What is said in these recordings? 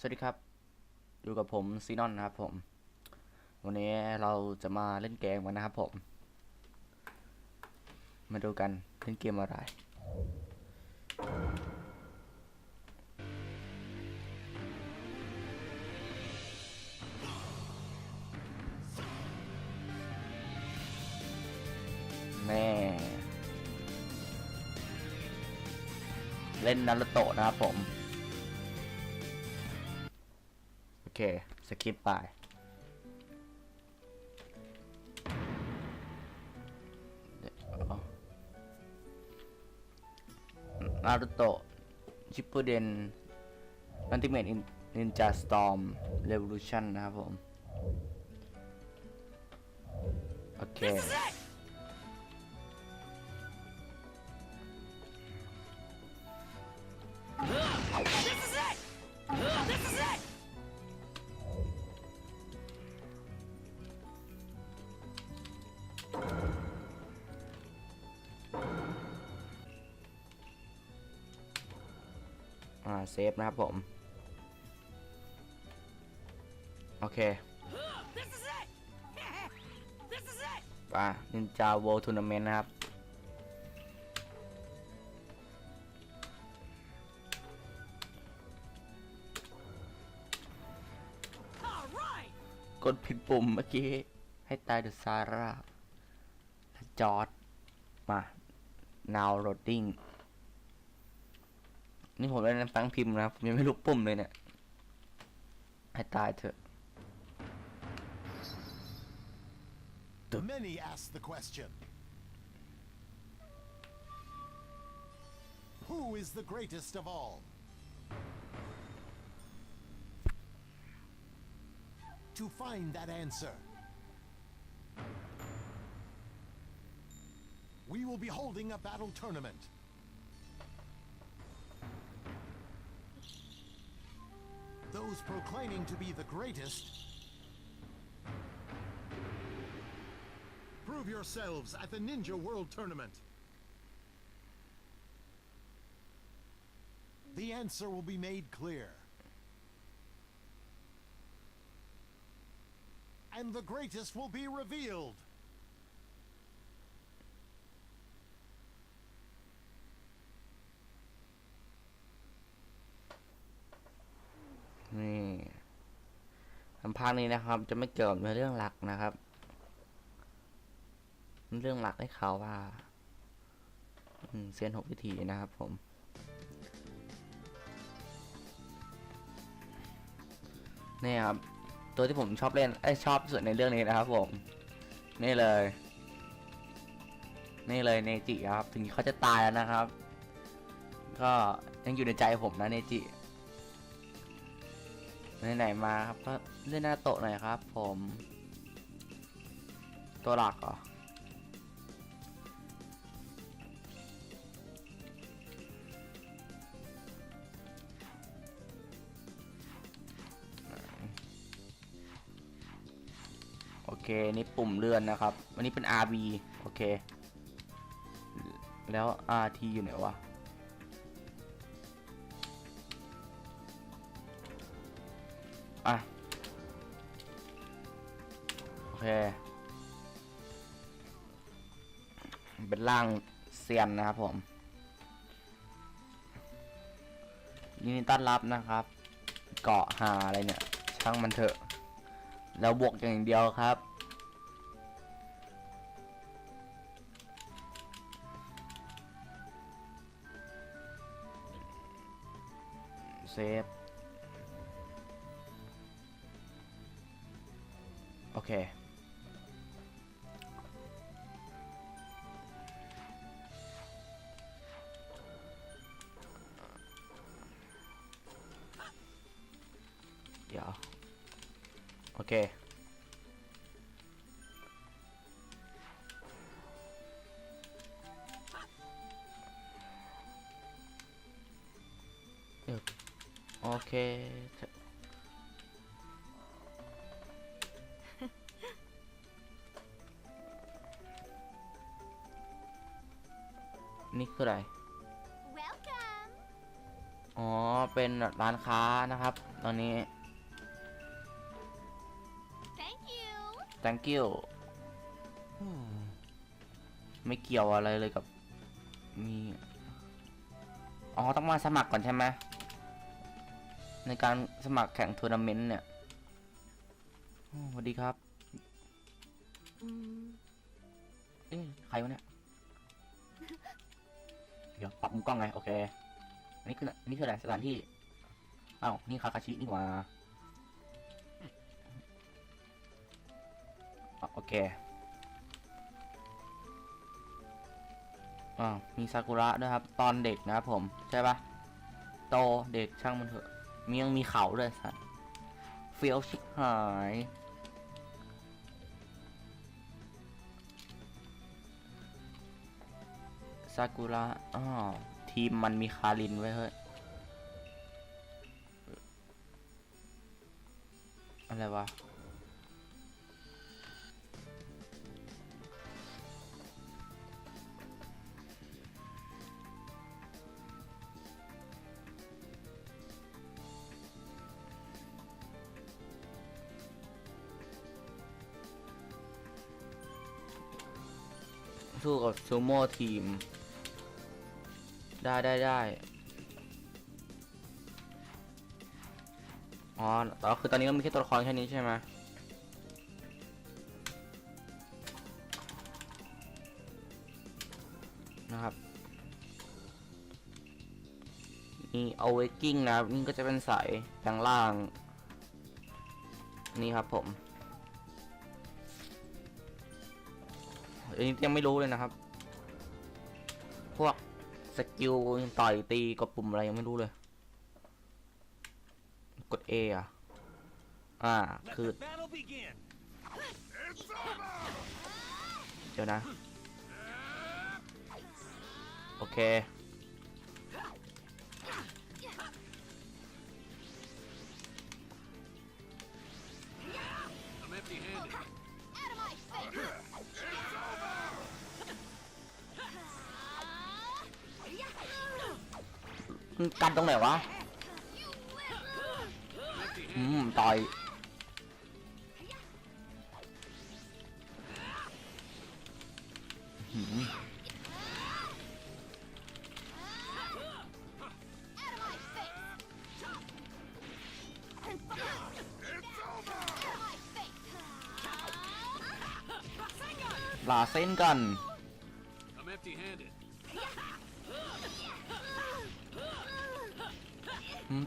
สวัสดีครับ อยู่กับผมซีนอนนะครับผม วันนี้เราจะมาเล่นเกมกันนะครับผม มาดูกันเล่นเกมอะไรแม่เล่นนารุโตะนะครับผม เคสคิปไป นารุโตะ ชิปเปอร์เดนอันติเมตนินจาสตอมเรว o ลูชันนะครับผม โอเค เซฟนะครับผม โอเคป่ะนินจา World Tournament นะครับ กดผิดปุ่มเมื่อกี้ ให้ตายเดอะซาร่าจอร์ดมา now loading นี่ผมเล่นตั้งพิมพ์นะครับผมยังไม่รู้ปุ่มเลยเนี่ยให้ตายเถอะ Many ask the question Who is the greatest of all? To find that answer, we will be holding a battle tournament. Proclaiming to be the greatest Prove yourselves at the Ninja World Tournament. The answer will be made clear. And the greatest will be revealed. ภาคนี้นะครับ จะไม่เกี่ยวกับเนื้อเรื่องหลักนะครับ เรื่องหลักได้เขาว่าเซียนหกวิธีนะครับผม นี่ครับ ตัวที่ผมชอบเล่นไอชอบสุดในเรื่องนี้นะครับผม นี่เลย นี่เลยเนจิครับ ถึงเขาจะตายแล้วนะครับ ก็ยังอยู่ในใจผมนะเนจิ ไหนๆมาครับก็เล่นหน้าโตะหน่อยครับ ผม ตัวหลักเหรอโอเค นี่ปุ่มเลื่อนนะครับ วันนี้เป็น RB โอเค แล้ว RT อยู่ไหนวะอะ เค เป็นร่างเซียนนะครับผม ยินดีต้อนรับนะครับ เกาะหาอะไรเนี่ย ช่างมันเถอะ เราบวกอย่างเดียวครับเซฟโอเค เดี๋ยว โอเคเออโอเค นี่คืออะไร Welcome. อ๋อ เป็นร้านค้านะครับ ตอนนี้ thank you ไม่เกี่ยวอะไรเลยกับมีอ๋อ ต้องมาสมัครก่อนใช่ไหมในการสมัครแข่งทัวร์นาเมนต์เนี่ยโอ้สวัสดีครับ Mm, เอ๊ะใครวะเนี่ย เดี๋ยวปรับมุมกล้องไง โอเค อันนี้คืออันนี้คืออะไรสถานที่ อ้าว นี่คาคาชินี่หว่า อะโอเคอ่ามีซากุระด้วยครับ ตอนเด็กนะครับผม ใช่ปะโตเด็กช่างมันเถอะ มียังมีเขาด้วยสัตว์เฟี้ยวชิบหายซากุระอ๋อทีมมันมีคารินไว้เฮ้ยอะไรวะ สู้กับซูโม่ทีม ได้ได้ได้อ๋ออ๋อคือตอนนี้เรามีแค่ตัวละครแค่นี้ใช่ไหมนะครับ นี่ awakening นะครับ นี่ก็จะเป็นสายแปลงล่าง นี่ครับผม อันนี้ยังไม่รู้เลยนะครับ พวกสกิลต่อยตีกดปุ่มอะไรยังไม่รู้เลย กด A อะ อ่า คือ เดี๋ยวนะ โอเค กันตรงไหนวะอืมต่อยลาเส้นกัน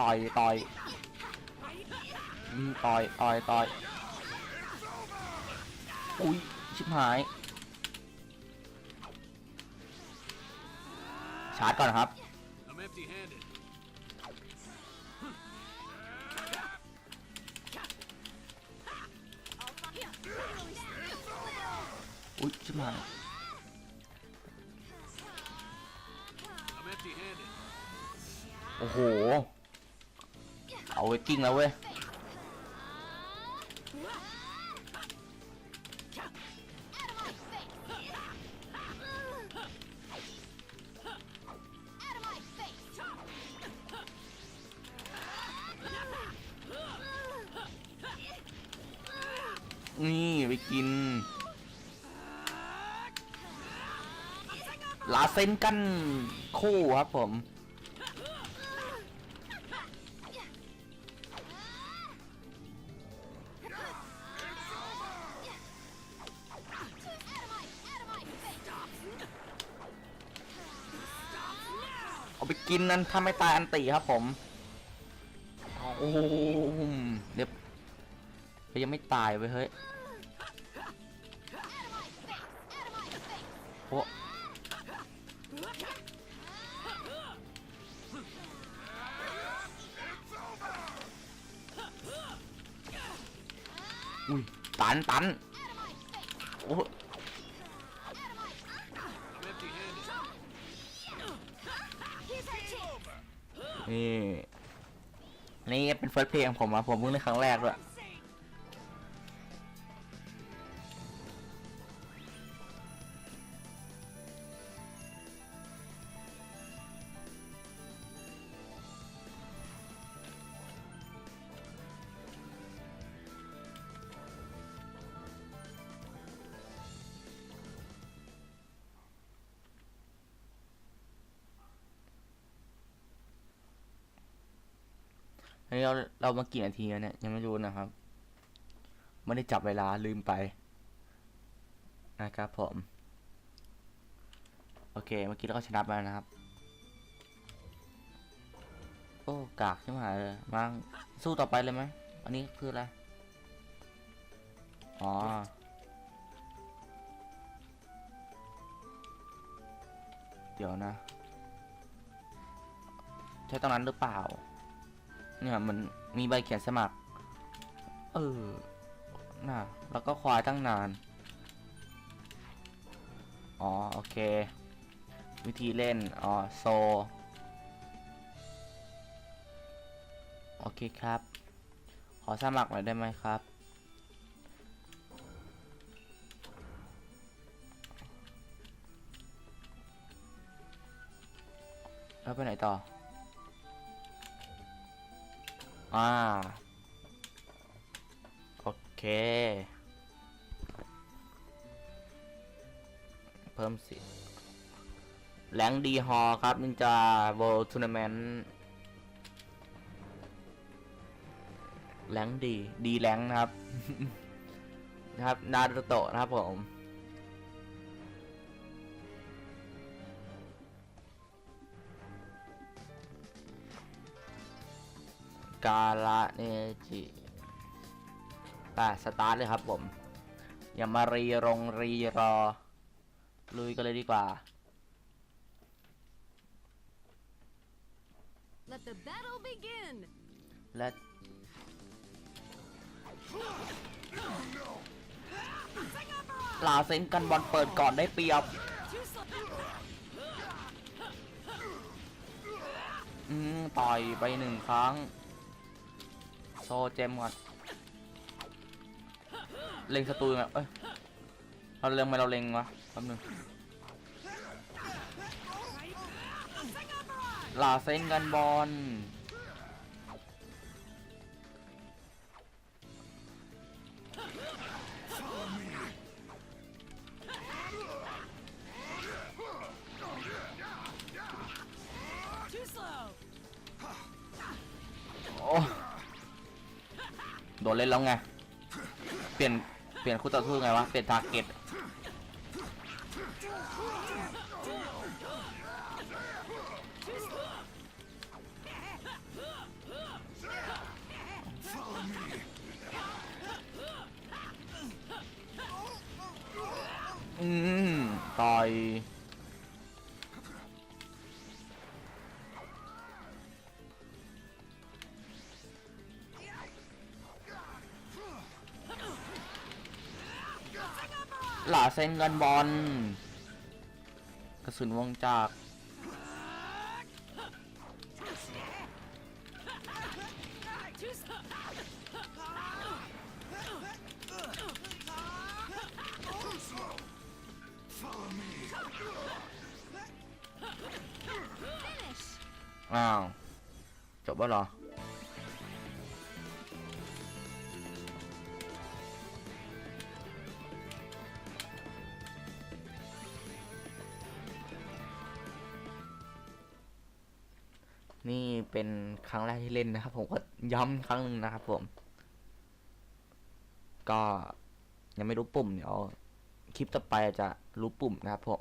ต่อยต่อยอืมต่อยต่อยต่อยอุ้ยชิบหาย ชาร์จก่อนครับ อุ้ยชิบหายโอ้โห เอาไว้กิ้งแล้วเว้ยนี่ไปกิน ลาเซนกันคู่ครับผม กินนั้นถ้าไม่ตายอันติครับผมโอ้เดี๋ยวยังไม่ตายไปเฮ้ยโอ้อุ้ยตันตันโอ้ นี่ นี่เป็นเฟิร์สเพลงของผมอะผมเพิ่งเล่นครั้งแรกด้วย อันนี้เราเรามากี่นาทีแล้วเนี่ยยังไม่รู้นะครับไม่ได้จับเวลาลืมไปนะครับผม โอเค เมื่อกี้เราก็ชนะไปนะครับ โอ้กากใช่ไหมเลยมาสู้ต่อไปเลยไหมอันนี้คืออะไร อ๋อเดี๋ยวนะ ใช่ตรงนั้นหรือเปล่า เนี่ยมันมีใบเขียนสมัคร เออน่ะแล้วก็ควายตั้งนาน อ๋อ โอเค วิธีเล่น อ๋อ โซ โอเคครับ ขอสมัครหน่อยได้ไหมครับ แล้วไปไหนต่อ อ่า โอเค เพิ่มสิแรงดีฮอครับนินจา World Tournament แรงดี ดีแรงนะครับ นะครับ นารูโตะนะครับผม กาลาเนจิไปสตาร์ทเลยครับผม อย่ามารีรงรีรอ ลุยกันเลยดีกว่า Let the battle begin. และลาเซนกันบอลเปิดก่อนได้เปรียบ Too slow. อืมต่อยไปหนึ่งครั้ง โซเจมก่อน เล็งศัตรูแบบเอ้ย เราเล็งไหมเราเล็งวะแป๊บนึงลาเซนกันบอล โดนเล่นแล้วไง เปลี่ยน เปลี่ยนคู่ต่อสู้ไงวะ เปลี่ยนทาร์เก็ตอืมต่อย หล่าเซนกันบอลกระสุนวงจากอ้าว จบแล้วเหรอ เป็นครั้งแรกที่เล่นนะครับ ผมก็ย้ำครั้งหนึ่งนะครับ ผม ก็ยังไม่รู้ปุ่มเดี๋ยวคลิปต่อไปจะรู้ปุ่มนะครับ ผม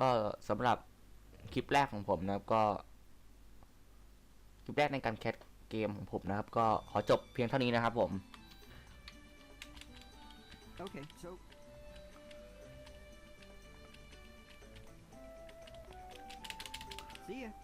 ก็สำหรับคลิปแรกของผมนะครับก็ คลิปแรกในการแคสเกมของผมนะครับ ก็ขอจบเพียงเท่านี้นะครับผม Okay, so ซี ya.